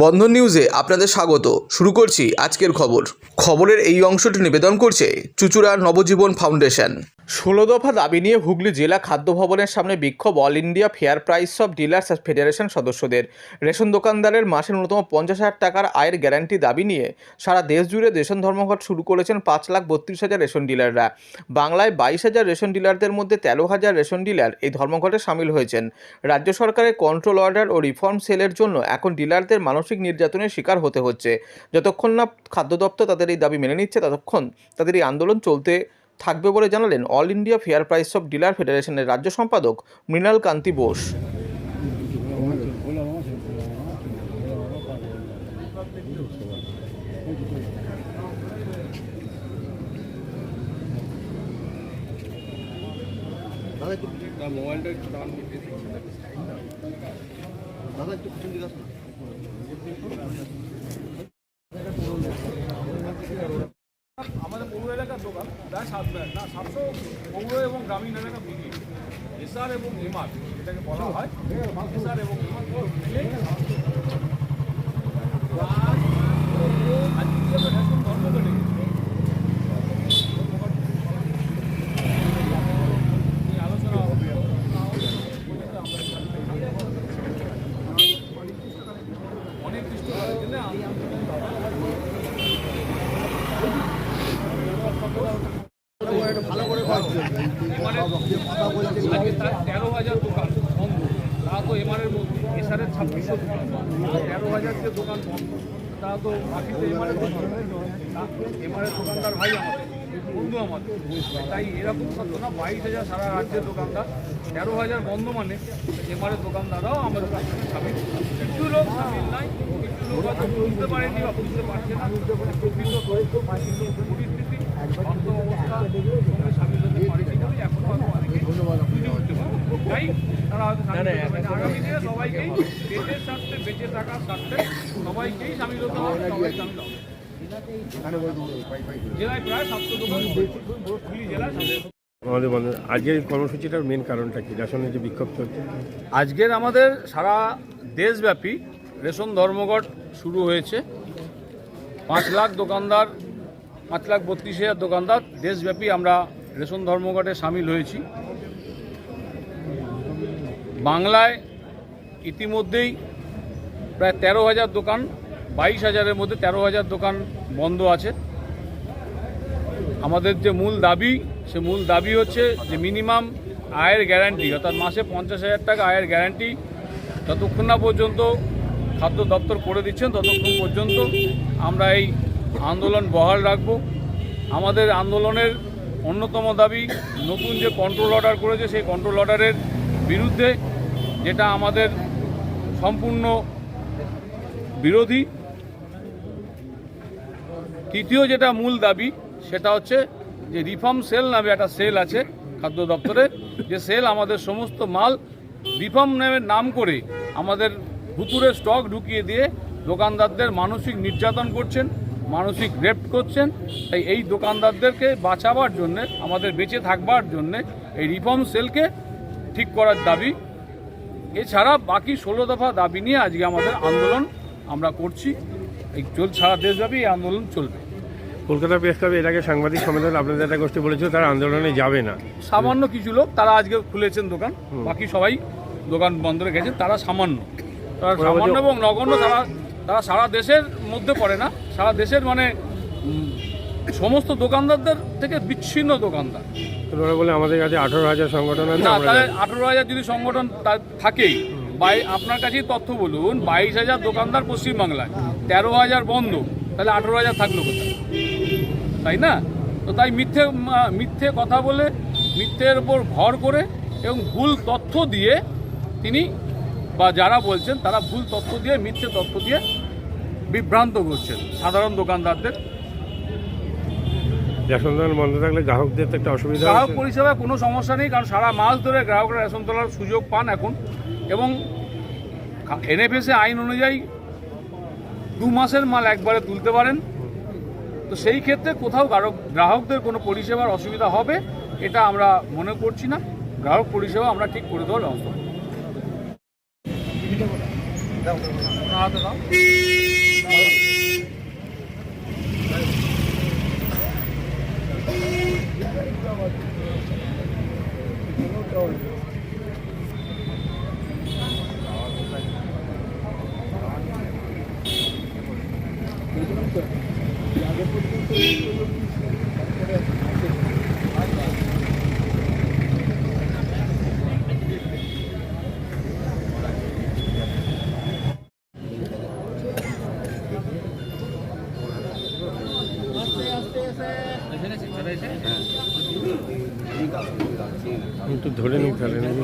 বন্ধন নিউজে আপনাদের স্বাগত। শুরু করছি আজকের খবর। খবরের এই অংশটি নিবেদন করছে চুচুড়ার নবজীবন ফাউন্ডেশন। ষোলো দফা দাবি নিয়ে হুগলি জেলা খাদ্য ভবনের সামনে বিক্ষোভ all India fair price of dealers federation সদস্যদের। রেশন দোকানদারের মাসে ন্যূনতম পঞ্চাশ হাজার টাকার আয়ের গ্যারান্টি দাবি নিয়ে সারা দেশ জুড়ে রেশন ধর্মঘট শুরু করেছেন পাঁচ লাখ বত্রিশ হাজার রেশন ডিলাররা। বাংলায় বাইশ হাজার রেশন ডিলারদের মধ্যে তেরো হাজার রেশন ডিলার এই ধর্মঘটে সামিল হয়েছেন। রাজ্য সরকারের কন্ট্রোল অর্ডার ও রিফর্ম সেলের জন্য এখন ডিলারদের মানসিক নির্যাতনের শিকার হতে হচ্ছে। যতক্ষণ না খাদ্য দপ্তর তাদের এই দাবি মেনে নিচ্ছে, ততক্ষণ তাদের এই আন্দোলন চলতে থাকবে বলে জানালেন all India fair price of dealer ফেডারেশনের রাজ্য সম্পাদক মৃণাল কান্তি বোস। মোবাইলটা একটু দাদা, একটু দিকে আসুন। আমাদের পৌর এলাকার দোকান প্রায় সাত না, সাতশো পৌর এবং গ্রামীণ এলাকা মিলিয়ে এসআর এবং এমআর, এটাকে বলা হয়, এসআর এবং এমআর মিলে কি আমরা রেশন ধর্মঘটে গেছি এই আলোচনা হবে অনেক কিছু আজকে তার তেরো হাজার দোকান বন্ধ তা তো এমআরের মধ্যে এসআরের ছাব্বিশশো দোকান তেরো হাজার যে দোকান বন্ধ তা তো বাকিতে এমআরের দোকান এমআরের দোকানদার ভাই আমাদের, বন্ধু আমাদের তাই এরকম সত্য বাইশ হাজার সারা রাজ্যের দোকানদার, তেরো হাজার বন্ধ মানে এমআরের দোকানদাররাও আমাদের সামিল কিছু লোক সামিল নাই, কিছু লোক হয়তো বুঝতে পারেনি বা বুঝতে পারছে না পরিস্থিতি অর্থ অবস্থা, সঙ্গে সামিল হতে পারেনি বলে এখন হয়তো অনেকে বুঝে উঠতে পারে। তাই তারা হয়তো। আগামী দিনে সবাইকেই দেশের স্বার্থে বেঁচে থাকার স্বার্থে সবাইকেই সামিল হতে হবে, সবাই সামিল হবে আমাদের আজকের কর্মসূচিটার মেন কারণটা কি? রেশনের যে বিক্ষোভ চলছে। আজকের আমাদের সারা দেশব্যাপী রেশন ধর্মঘট শুরু হয়েছে। পাঁচ লাখ দোকানদার, পাঁচ লাখ বত্রিশ হাজার দোকানদার দেশব্যাপী আমরা রেশন ধর্মঘটে সামিল হয়েছি। বাংলায় ইতিমধ্যেই প্রায় তেরো হাজার দোকান বাইশ হাজারের মধ্যে তেরো হাজার দোকান বন্ধ আছে। আমাদের যে মূল দাবি, সে মূল দাবি হচ্ছে যে মিনিমাম আয়ের গ্যারান্টি, অর্থাৎ মাসে পঞ্চাশ হাজার টাকা আয়ের গ্যারান্টি যতক্ষণ না পর্যন্ত খাদ্য দপ্তর করে দিচ্ছেন, ততক্ষণ পর্যন্ত আমরা এই আন্দোলন বহাল রাখব। আমাদের আন্দোলনের অন্যতম দাবি, নতুন যে কন্ট্রোল অর্ডার করেছে, সেই কন্ট্রোল অর্ডারের বিরুদ্ধে যেটা আমাদের সম্পূর্ণ বিরোধী তৃতীয় যেটা মূল দাবি, সেটা হচ্ছে যে রিফর্ম সেল নামে একটা সেল আছে খাদ্য দপ্তরে। যে সেল আমাদের সমস্ত মাল রিফর্ম নামের নাম করে আমাদের ভুতুরে স্টক ঢুকিয়ে দিয়ে দোকানদারদের মানসিক নির্যাতন করছেন, মানসিক রেপ্ট করছেন। তাই এই দোকানদারদেরকে বাঁচাবার জন্যে, আমাদের বেঁচে থাকবার জন্যে এই রিফর্ম সেলকে ঠিক করার দাবি। এছাড়া বাকি ষোলো দফা দাবি নিয়ে আজকে আমাদের আন্দোলন আমরা করছি। এই চল, সারা দেশব্যাপী এই আন্দোলন চলবে। কলকাতা প্রেস ক্লাবে এর আগে সাংবাদিক সম্মেলন আপনাদের একটা গোষ্ঠী বলেছিল তারা আন্দোলনে যাবে না। সামান্য কিছু লোক তারা আজকে খুলেছেন দোকান। বাকি সবাই দোকান বন্ধ রেখেছেন তারা সামান্য। তারা সামান্য এবং নগণ্য তারা তারা সারা দেশের মধ্যে পড়ে না। সারা দেশের মানে সমস্ত দোকানদারদের থেকে বিচ্ছিন্ন দোকানদার। ওরা বলে আমাদের কাছে আঠারো হাজার সংগঠন আছে না তাহলে আঠেরো হাজার যদি সংগঠন থাকেই বাই আপনার কাছেই তথ্য বলুন বাইশ হাজার দোকানদার পশ্চিমবাংলায় তেরো হাজার বন্ধ তাহলে আঠেরো হাজার থাকল কোথায়? তাই না? তো তাই মিথ্যে মিথ্যে কথা বলে মিথ্যের উপর ভর করে এবং ভুল তথ্য দিয়ে তিনি বা যারা বলছেন তারা ভুল তথ্য দিয়ে মিথ্যে তথ্য দিয়ে বিভ্রান্ত করছেন সাধারণ দোকানদারদের। রেশন দোকান বন্ধ থাকলে গ্রাহকদের তো একটা অসুবিধা গ্রাহক পরিষেবা কোনো সমস্যা নেই কারণ সারা মাস ধরে গ্রাহকরা রেশন তোলার সুযোগ পান এখন। এবং এনএফএসএ আইন অনুযায়ী দু মাসের মাল একবারে তুলতে পারেন। তো সেই ক্ষেত্রে কোথাও গ্রাহক গ্রাহকদের কোনো পরিষেবার অসুবিধা হবে এটা আমরা মনে করছি না। গ্রাহক পরিষেবা আমরা ঠিক করে দেওয়ার ব্যবস্থা করব। হাতে দাও একটু ধরে নিই তাহলে নাকি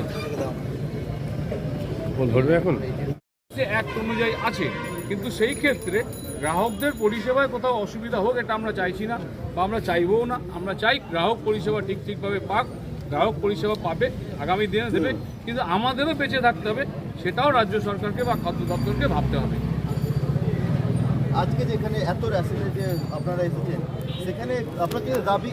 ও ধরবে এখন? যে অ্যাক্ট অনুযায়ী আছে কিন্তু সেই ক্ষেত্রে গ্রাহকদের পরিষেবায় কোথাও অসুবিধা হোক এটা আমরা চাইছি না বা আমরা চাইবও না। আমরা চাই গ্রাহক পরিষেবা ঠিক ঠিকভাবে পাক গ্রাহক পরিষেবা পাবে আগামী দিনে দেবে কিন্তু আমাদেরও বেঁচে থাকতে হবে সেটাও রাজ্য সরকারকে বা খাদ্য দপ্তরকে ভাবতে হবে। আজকে যেখানে এত যে আপনারা এসেছেন সেখানে আপনাদের দাবি